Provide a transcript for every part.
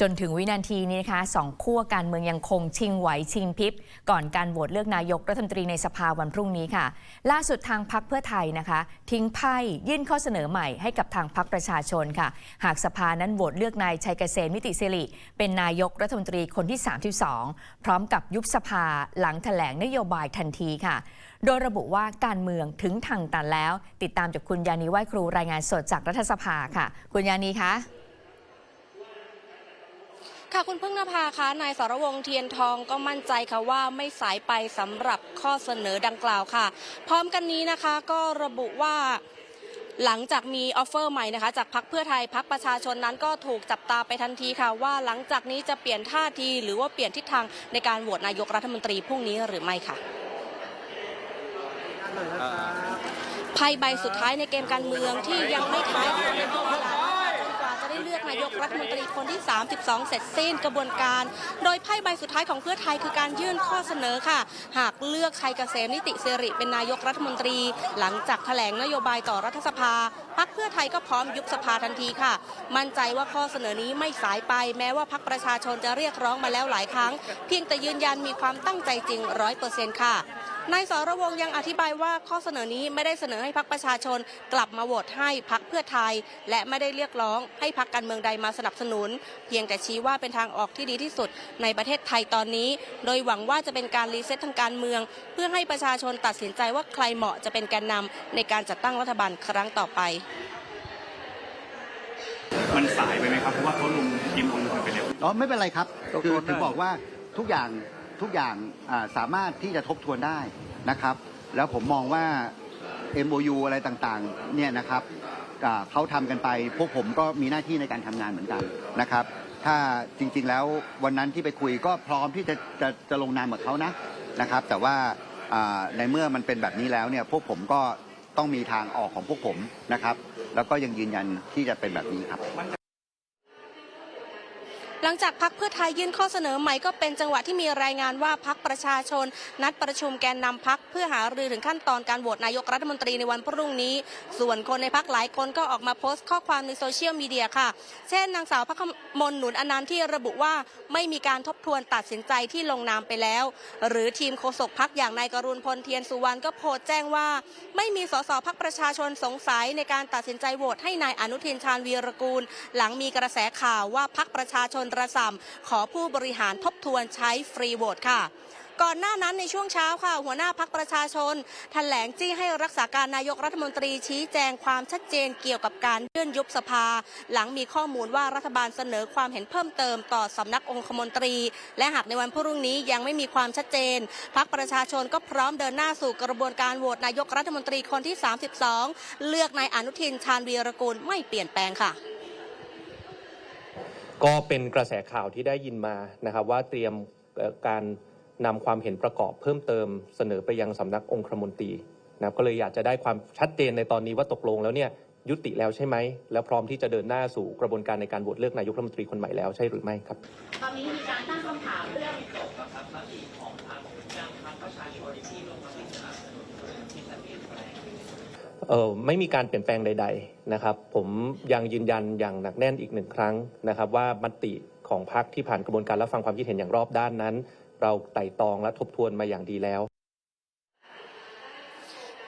จนถึงวินาทีนี้นะคะสองขั้วการเมืองยังคงชิงไหวชิงพริบ ก่อนการโหวตเลือกนายกรัฐมนตรีในสภาวันพรุ่งนี้ค่ะ ล่าสุดทางพักเพื่อไทยนะคะ ทิ้งไพ่ยื่นข้อเสนอใหม่ให้กับทางพักประชาชนค่ะ หากสภานั้นโหวตเลือกนายชัยเกษมนิติสิริ เป็นนายกรัฐมนตรีคนที่ 32 พร้อมกับยุบสภาหลังแถลงนโยบายทันทีค่ะ โดยระบุว่าการเมืองถึงทางตันแล้ว ติดตามจากคุณยานีไหวครูรายงานสดจากรัฐสภาค่ะ คุณยานีคะ ค่ะคุณพึ่งนภาคะนายสรวงศ์เทียนทองก็มั่นใจค่ะว่าไม่สายไปสำหรับข้อเสนอดังกล่าวค่ะ พร้อมกันนี้นะคะก็ระบุว่าหลังจากมีออฟเฟอร์ใหม่นะคะ จากพักเพื่อไทยพักประชาชนนั้นก็ถูกจับตาไปทันทีค่ะ ว่าหลังจากนี้จะเปลี่ยนท่าทีหรือว่าเปลี่ยนทิศทางในการโหวตนายกรัฐมนตรีพรุ่งนี้หรือไม่ค่ะไพ่ใบสุดท้ายในเกมการเมืองที่ยังไม่ท้ายสุดในช่วงเวลาจนกว่าจะ ได้เลือกนายกรัฐมนตรีคนที่ 32 เสร็จสิ้นกระบวนการ โดยไพ่ใบสุดท้ายของเพื่อไทยคือการยื่นข้อเสนอค่ะ หากเลือกชัยเกษมนิติสิริเป็นนายกรัฐมนตรี หลังจากแถลงนโยบายต่อรัฐสภาพักเพื่อไทยก็พร้อมยุบสภาทันทีค่ะ มั่นใจว่าข้อเสนอนี้ไม่สายไป แม้ว่าพักประชาชนจะเรียกร้องมาแล้วหลายครั้ง เพียงแต่ยืนยันมีความตั้งใจจริงร้อยเปอร์เซ็นต์ค่ะ นายสรวงยังอธิบายว่าข้อเสนอนี้ไม่ได้เสนอให้พักประชาชน กลับมาโหวตให้พักเพื่อไทย และไม่ได้เรียกร้องให้พักการเมืองใดมาสนับสนุน เพียงแต่ชี้ว่าเป็นทางออกที่ดีที่สุดในประเทศไทยตอนนี้ โดยหวังว่าจะเป็นการรีเซ็ตทางการเมือง เพื่อให้ประชาชนตัดสินใจว่าใครเหมาะจะเป็นแกนนำในการจัดตั้งรัฐบาลครั้งต่อไป มันสายไปไหมครับเพราะว่าเขาลงทีมลงไปเร็วอ๋อไม่เป็นไรครับคือถึงบอกว่าทุกอย่าง ทุกอย่างสามารถที่จะทบทวนได้นะครับ แล้วผมมองว่า MOU อะไรต่างๆเนี่ยนะครับเขาทำกันไป พวกผมก็มีหน้าที่ในการทำงานเหมือนกันนะครับ ถ้าจริงๆแล้ววันนั้นที่ไปคุยก็พร้อมที่จะจะจะลงนามกับเขานะนะครับ แต่ว่าในเมื่อมันเป็นแบบนี้แล้วเนี่ยพวกผมก็ต้องมีทางออกของพวกผมนะครับ แล้วก็ยังยืนยันที่จะเป็นแบบนี้ครับ หลังจากพักเพื่อไทยยื่นข้อเสนอใหม่ก็เป็นจังหวะที่มีรายงานว่าพักประชาชน นัดประชุมแกนนำพักเพื่อหารือถึงขั้นตอนการโหวตนายกรัฐมนตรีในวันพรุ่งนี้ ส่วนคนในพักหลายคนก็ออกมาโพสต์ข้อความในโซเชียลมีเดียค่ะ เช่นนางสาวพักมลหนุนอนันต์ที่ระบุว่าไม่มีการทบทวนตัดสินใจที่ลงนามไปแล้ว หรือทีมโฆษกพักอย่างนายกรุณพลเทียนสุวรรณก็โพสต์แจ้งว่า ไม่มีสสพักประชาชนสงสัยในการตัดสินใจโหวตให้นายอนุทินชาญวีรกูล หลังมีกระแสข่าวว่าพักประชาชนระสำขอผู้บริหารทบทวนใช้ฟรีโหวตค่ะก่อนหน้านั้นในช่วงเช้าค่ะ หัวหน้าพักประชาชนแถลงจี้ให้รักษาการนายกรัฐมนตรีชี้แจงความชัดเจนเกี่ยวกับการยื่นยุบสภา หลังมีข้อมูลว่ารัฐบาลเสนอความเห็นเพิ่มเติมต่อสำนักองคมนตรี และหากในวันพรุ่งนี้ยังไม่มีความชัดเจน พักประชาชนก็พร้อมเดินหน้าสู่กระบวนการโหวตนายกรัฐมนตรีคนที่ 32 เลือกนายอนุทินชาญวีรกูลไม่เปลี่ยนแปลงค่ะ ก็เป็นกระแสข่าวที่ได้ยินมานะครับ ว่าเตรียมการนำความเห็นประกอบเพิ่มเติมเสนอไปยังสำนักองคมนตรีนะครับก็เลยอยากจะได้ความชัดเจนในตอนนี้ว่าตกลงแล้วเนี่ยยุติแล้วใช่ไหม แล้วพร้อมที่จะเดินหน้าสู่กระบวนการในการโหวตเลือกนายกรัฐมนตรีคนใหม่แล้วใช่หรือไม่ครับ ตอนนี้มีการตั้งคำถาม เออไม่มีการเปลี่ยนแปลงใด ๆนะครับ ผมยังยืนยันอย่างหนักแน่นอีกหนึ่งครั้งนะครับ ว่ามติของพรรคที่ผ่านกระบวนการรับฟังความคิดเห็นอย่างรอบด้านนั้น เราไต่ตองและทบทวนมาอย่างดีแล้ว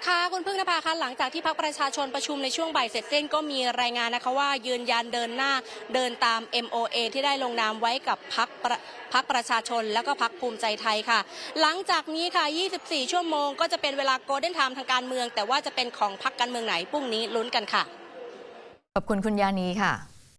ค่ะคุณพึ่งนภาคะหลังจากที่พักประชาชนประชุมในช่วงบ่ายเสร็จสิ้นก็มีรายงานนะคะว่ายืนยันเดินหน้าเดินตาม MOA ที่ได้ลงนามไว้กับพักประพักประชาชนแล้วก็พักภูมิใจไทยค่ะ หลังจากนี้ค่ะ 24 ชั่วโมงก็จะเป็นเวลาโกลเด้นไทม์ทางการเมือง แต่ว่าจะเป็นของพักการเมืองไหนพรุ่งนี้ลุ้นกันค่ะ ขอบคุณคุณยานีค่ะ